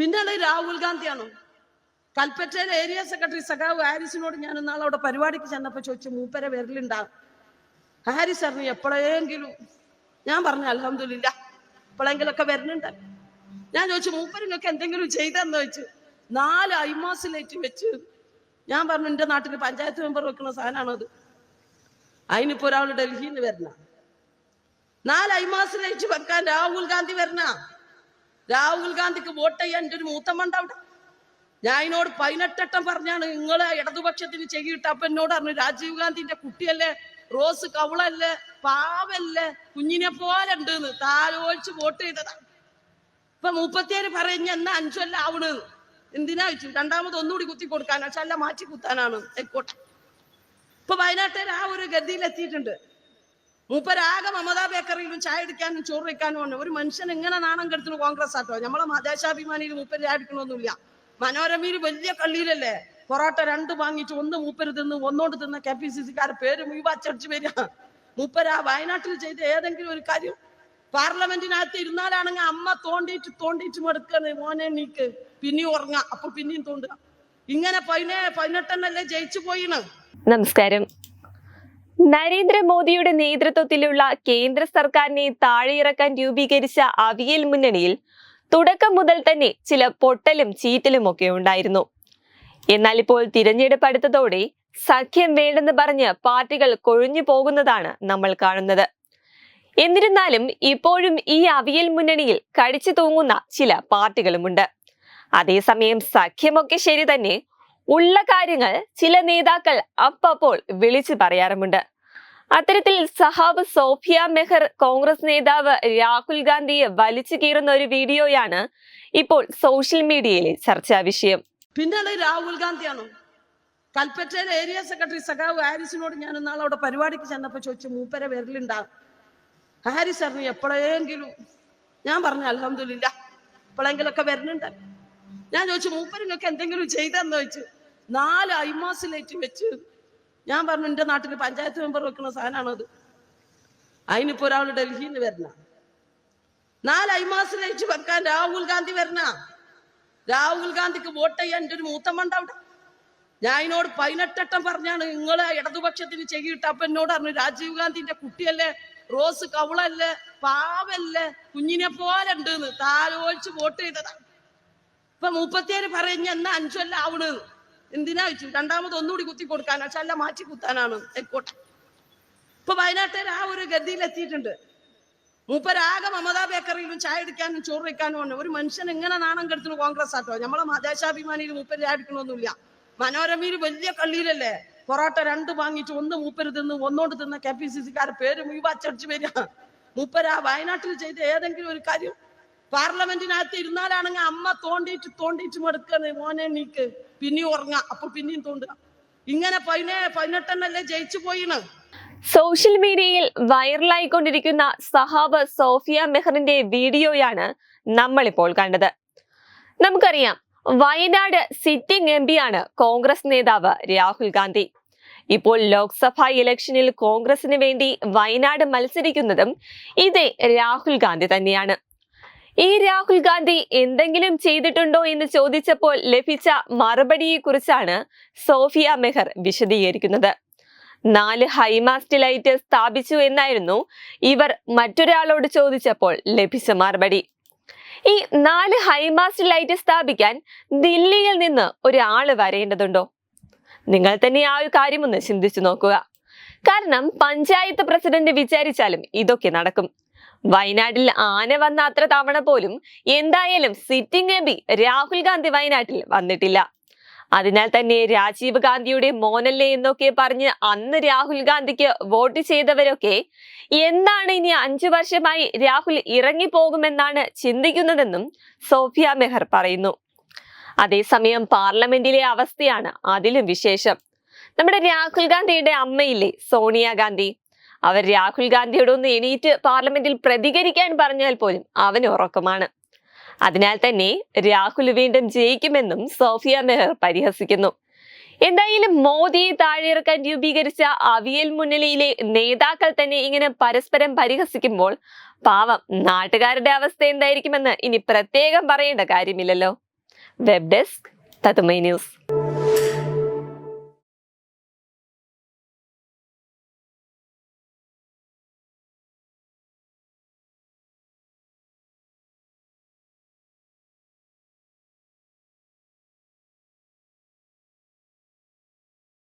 പിന്നെയുള്ള രാഹുൽ ഗാന്ധിയാണ്. കൽപ്പറ്റയിലെ ഏരിയ സെക്രട്ടറി സഖാവ് ഹാരിസിനോട് ഞാൻ ഇന്നാൾ അവിടെ പരിപാടിക്ക് ചെന്നപ്പോൾ ചോദിച്ചു മൂപ്പരെ വിരലുണ്ടാകും ഹാരിസ് അറിഞ്ഞു എപ്പോഴെങ്കിലും ഞാൻ പറഞ്ഞു അലഹമില്ല എപ്പോഴെങ്കിലൊക്കെ വരുന്നുണ്ട്. ഞാൻ ചോദിച്ചു മൂപ്പരനൊക്കെ എന്തെങ്കിലും ചെയ്തെന്ന് ചോദിച്ചു. നാല് ഐമാസിലേറ്റ് വെച്ച് ഞാൻ പറഞ്ഞു എന്റെ നാട്ടിൽ പഞ്ചായത്ത് മെമ്പർ വെക്കുന്ന സാധനമാണത് അതിനിപ്പോ ഒരാൾ ഡൽഹിയിൽ നിന്ന് വരണ. നാല് ഐമാസിലേറ്റ് വെക്കാൻ രാഹുൽ ഗാന്ധി വരണ. രാഹുൽ ഗാന്ധിക്ക് വോട്ട് ചെയ്യാൻ എന്റെ ഒരു മൂത്തമ്മണ്ട് അവിടെ. ഞാൻ അതിനോട് പതിനെട്ടെട്ടം പറഞ്ഞാണ് നിങ്ങൾ ഇടതുപക്ഷത്തിന് ചെയ്യിട്ട് അപ്പൊ എന്നോട് പറഞ്ഞു രാജീവ് ഗാന്ധിന്റെ കുട്ടിയല്ലേ റോസ് കവളല്ലേ പാവല്ലേ കുഞ്ഞിനെ പോലെ ഉണ്ടെന്ന് താലോലിച്ച് വോട്ട് ചെയ്തതാ. ഇപ്പൊ മുപ്പത്തിയേര് പറയുന്ന എന്നാ അഞ്ചല്ല ആവണെന്ന് എന്തിനാ വെച്ചു രണ്ടാമത് ഒന്നുകൂടി കുത്തി കൊടുക്കാനാ ചല്ല മാറ്റി കുത്താനാണ്. ആയിക്കോട്ടെ. ഇപ്പൊ വയനാട്ടുകാർ ആ ഒരു ഗതിയിൽ എത്തിയിട്ടുണ്ട് മൂപ്പരാകെ മമതാ ബേക്കറിയിലും ചായ എടുക്കാനും ചോറ് വയ്ക്കാനും ഉണ്ട് ഒരു മനുഷ്യൻ എങ്ങനെ നാണം കെടുത്തുന്നു കോൺഗ്രസ് ആട്ടോ? നമ്മളെ ദേശാഭിമാനിയിൽ മൂപ്പര് ചായ എടുക്കണമൊന്നുമില്ല മനോരമയിൽ വലിയ കള്ളിയിലല്ലേ? പൊറോട്ട രണ്ട് വാങ്ങിച്ച് ഒന്ന് മൂപ്പര് തിന്ന് ഒന്നോണ്ട് തിന്ന കെ പി സി സിക്കാരെ പേര് മുഴുവച്ചടിച്ച് വരിക. മൂപ്പര് ആ വയനാട്ടിൽ ചെയ്ത ഏതെങ്കിലും ഒരു കാര്യം പാർലമെന്റിനകത്ത് ഇരുന്നാലാണെങ്കിൽ അമ്മ തോണ്ടിയിട്ട് തോണ്ടിയിട്ട് മടുക്കണ് മോനെ നീക്ക് പിന്നെയും ഉറങ്ങ. അപ്പൊ പിന്നെയും തോണ്ടുക. ഇങ്ങനെ പതിനേ പതിനെട്ടെണ്ണല്ലേ ജയിച്ചു പോയിണ് നമസ്കാരം. നരേന്ദ്രമോദിയുടെ നേതൃത്വത്തിലുള്ള കേന്ദ്ര സർക്കാരിനെ താഴെയിറക്കാൻ രൂപീകരിച്ച അവിയൽ മുന്നണിയിൽ തുടക്കം മുതൽ തന്നെ ചില പൊട്ടലും ചീറ്റലും ഒക്കെ ഉണ്ടായിരുന്നു. എന്നാൽ ഇപ്പോൾ തിരഞ്ഞെടുപ്പ് അടുത്തതോടെ സഖ്യം വേണ്ടെന്ന് പറഞ്ഞ് പാർട്ടികൾ കൊഴിഞ്ഞു പോകുന്നതാണ് നമ്മൾ കാണുന്നത്. എന്നിരുന്നാലും ഇപ്പോഴും ഈ അവിയൽ മുന്നണിയിൽ കടിച്ചു തൂങ്ങുന്ന ചില പാർട്ടികളുമുണ്ട്. അതേസമയം സഖ്യമൊക്കെ ശരി തന്നെ ഉള്ള കാര്യങ്ങൾ ചില നേതാക്കൾ അപ്പപ്പോൾ വിളിച്ചു പറയാറുമുണ്ട്. അത്തരത്തിൽ സഹാബ് സോഫിയ മെഹർ കോൺഗ്രസ് നേതാവ് രാഹുൽ ഗാന്ധിയെ വലിച്ചു കീറുന്ന ഒരു വീഡിയോയാണ് ഇപ്പോൾ സോഷ്യൽ മീഡിയയിലെ ചർച്ചാ വിഷയം. പിന്നെ രാഹുൽ ഗാന്ധിയാണോ? കൽപ്പറ്റയിലെ ഏരിയ സെക്രട്ടറി സഖാവ് ഹാരിസിനോട് ഞാൻ ഇന്നാൾ അവിടെ പരിപാടിക്ക് ചെന്നപ്പോൾ ചോദിച്ചു മൂപ്പര വിരലുണ്ടാകും ഹാരിസ് അറിഞ്ഞു എപ്പോഴെങ്കിലും. ഞാൻ പറഞ്ഞു അലഹമില്ല എപ്പോഴെങ്കിലൊക്കെ വരുന്നുണ്ട് ഞാൻ ചോദിച്ചു മൂപ്പരനൊക്കെ എന്തെങ്കിലും ചെയ്തെന്ന്? ചോദിച്ചു നാല് ഐമാസിലേറ്റ് വെച്ച് ഞാൻ പറഞ്ഞു എന്റെ നാട്ടിൽ പഞ്ചായത്ത് മെമ്പർ വെക്കുന്ന സാധനമാണത് അതിനിപ്പോ ഒരാൾ ഡൽഹിയിൽ നിന്ന് വരണ. നാല് ഐമാസിലേറ്റ് വെക്കാൻ രാഹുൽ ഗാന്ധി വരണ. രാഹുൽ ഗാന്ധിക്ക് വോട്ട് ചെയ്യാൻ എന്റെ ഒരു മൂത്തമ്മണ്ട അവിടെ. ഞാൻ അതിനോട് പതിനെട്ടെട്ടം പറഞ്ഞാണ് നിങ്ങളെ ഇടതുപക്ഷത്തിന് ചെയ്യിട്ട് അപ്പൊ എന്നോട് പറഞ്ഞു രാജീവ് ഗാന്ധിന്റെ കുട്ടിയല്ലേ റോസ് കവളല്ലേ പാവല്ലേ കുഞ്ഞിനെ പോലെ ഉണ്ട് താലോലിച്ച് വോട്ട് ചെയ്തതാ. ഇപ്പൊ മുപ്പത്തിയേഴ് പറഞ്ഞ എന്നാ അഞ്ചല്ല ആവണെന്ന്. എന്തിനാ വെച്ചു? രണ്ടാമത് ഒന്നുകൂടി കുത്തി കൊടുക്കാനാ ചല്ല മാറ്റി കുത്താനാണ്. ആയിക്കോട്ടെ. ഇപ്പൊ വയനാട്ടിൽ ആ ഒരു ഗതിയിൽ എത്തിയിട്ടുണ്ട്. മൂപ്പരാകെ മമതാ ബേക്കറിയിലും ചായ അടിക്കാനും ചോറ് വയ്ക്കാനും ഉണ്ട് ഒരു മനുഷ്യൻ എങ്ങനെ നാണം കെടുത്തുന്നു കോൺഗ്രസ് ആട്ടോ? നമ്മളെ ദേശാഭിമാനിയിൽ മൂപ്പര് ചായ അടിക്കണമൊന്നുമില്ല മനോരമയിൽ വലിയ കള്ളിയിലല്ലേ? പൊറോട്ട രണ്ട് വാങ്ങിച്ച് ഒന്ന് മൂപ്പര് തിന്ന് ഒന്നോണ്ട് തിന്ന കെ പി സി സിക്കാരെ പേര് വരിക. മൂപ്പര് ആ വയനാട്ടിൽ ചെയ്ത ഏതെങ്കിലും ഒരു കാര്യം പാർലമെന്റിനകത്ത് ഇരുന്നാലാണെങ്കിൽ അമ്മ തോണ്ടിയിട്ട് തോണ്ടിയിട്ട് മടുക്കണ് മോനെ നീക്ക്. പിന്നെയും ഉറങ്ങ. അപ്പൊ പിന്നെയും തോണ്ടുക ഇങ്ങനെ പതിനേ പതിനെട്ടെണ്ണല്ലേ ജയിച്ചു പോയിണ്. സോഷ്യൽ മീഡിയയിൽ വൈറലായിക്കൊണ്ടിരിക്കുന്ന സഹാബ് സോഫിയ മെഹറിന്റെ വീഡിയോയാണ് നമ്മളിപ്പോൾ കണ്ടത്. നമുക്കറിയാം വയനാട് സിറ്റിംഗ് എം ആണ് കോൺഗ്രസ് നേതാവ് രാഹുൽ ഗാന്ധി. ഇപ്പോൾ ലോക്സഭാ ഇലക്ഷനിൽ കോൺഗ്രസിന് വേണ്ടി വയനാട് മത്സരിക്കുന്നതും ഇതേ രാഹുൽ ഗാന്ധി തന്നെയാണ്. ഈ രാഹുൽ ഗാന്ധി എന്തെങ്കിലും ചെയ്തിട്ടുണ്ടോ എന്ന് ചോദിച്ചപ്പോൾ ലഭിച്ച മറുപടിയെ കുറിച്ചാണ് സോഫിയ മെഹർ വിശദീകരിക്കുന്നത്. നാല് ഹൈമാസ്റ്റ് ലൈറ്റ് സ്ഥാപിച്ചു എന്നായിരുന്നു ഇവർ മറ്റൊരാളോട് ചോദിച്ചപ്പോൾ ലഭിച്ച മറുപടി. ഈ നാല് ഹൈമാസ്റ്റ് ലൈറ്റ് സ്ഥാപിക്കാൻ ദില്ലിയിൽ നിന്ന് ഒരാൾ വരേണ്ടതുണ്ടോ? നിങ്ങൾ തന്നെ ആ ഒരു കാര്യമൊന്ന് ചിന്തിച്ചു നോക്കുക. കാരണം പഞ്ചായത്ത് പ്രസിഡന്റ് വിചാരിച്ചാലും ഇതൊക്കെ നടക്കും. വയനാട്ടിൽ ആന വന്ന അത്ര തവണ പോലും എന്തായാലും sitting M P Rahul Gandhi വയനാട്ടിൽ വന്നിട്ടില്ല. അതിനാൽ തന്നെ രാജീവ് ഗാന്ധിയുടെ മോനല്ലേ എന്നൊക്കെ പറഞ്ഞ് അന്ന് രാഹുൽ ഗാന്ധിക്ക് വോട്ട് ചെയ്തവരൊക്കെ എന്താണ് ഇനി അഞ്ചു വർഷമായി രാഹുൽ ഇറങ്ങിപ്പോകുമെന്നാണ് ചിന്തിക്കുന്നതെന്നും സോഫിയ മെഹർ പറയുന്നു. അതേസമയം പാർലമെന്റിലെ അവസ്ഥയാണ് അതിലും വിശേഷം. നമ്മുടെ രാഹുൽ ഗാന്ധിയുടെ അമ്മയില്ലേ സോണിയാഗാന്ധി? അവർ രാഹുൽ ഗാന്ധിയോടൊന്ന് എണീറ്റ് പാർലമെന്റിൽ പ്രതികരിക്കാൻ പറഞ്ഞാൽ പോലും അവന് ഉറക്കമാണ്. അതിനാൽ തന്നെ രാഹുൽ വീണ്ടും ജയിക്കുമെന്നും സോഫിയ മെഹർ പരിഹസിക്കുന്നു. എന്തായാലും മോദിയെ താഴെയിറക്കാൻ രൂപീകരിച്ച അവിയൽ മുന്നണിയിലെ നേതാക്കൾ തന്നെ ഇങ്ങനെ പരസ്പരം പരിഹസിക്കുമ്പോൾ പാവം നാട്ടുകാരുടെ അവസ്ഥ എന്തായിരിക്കുമെന്ന് ഇനി പ്രത്യേകം പറയേണ്ട കാര്യമില്ലല്ലോ. വെബ് ഡെസ്ക് തത്തുമൈ ന്യൂസ്.